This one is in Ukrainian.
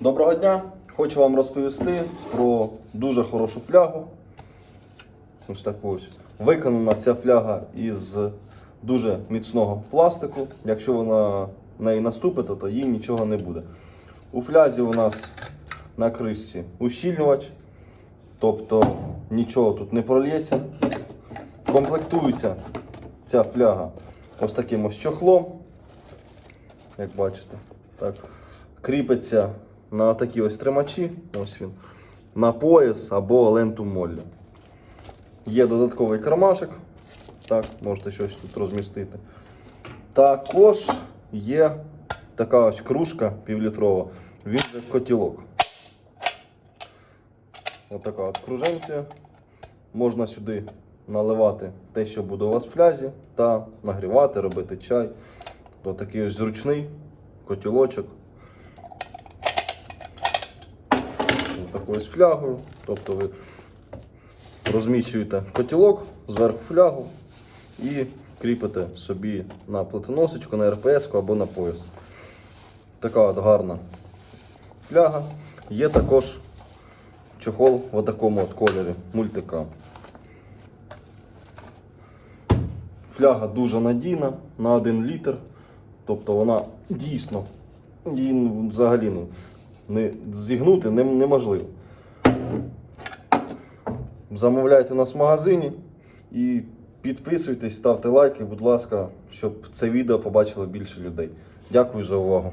Доброго дня! Хочу вам розповісти про дуже хорошу флягу. Ось таку ось. Виконана ця фляга із дуже міцного пластику. Якщо ви на неї наступите, то їй нічого не буде. У флязі у нас на кришці ущільнювач, тобто нічого тут не прольється. Комплектується ця фляга ось таким ось чохлом, як бачите. Так. Кріпиться на такі ось тримачі, ось він, на пояс або ленту молля. Є додатковий кармашик, так, можете щось тут розмістити. Також є така ось кружка півлітрова, він же котілок. Отака от круженція. Можна сюди наливати те, що буде у вас в флязі, та нагрівати, робити чай. Ось такий ось зручний котілочок. Такою флягою. Тобто ви розміщуєте котілок, зверху флягу і кріпите собі на плитоносочку, на РПС або на пояс. Така от гарна фляга. Є також чохол в такому от кольорі мультикам. Фляга дуже надійна на 1 літр. Тобто вона дійсно її взагалі ну, не, зігнути неможливо. Замовляйте нас в магазині і підписуйтесь, ставте лайки, будь ласка, щоб це відео побачило більше людей. Дякую за увагу.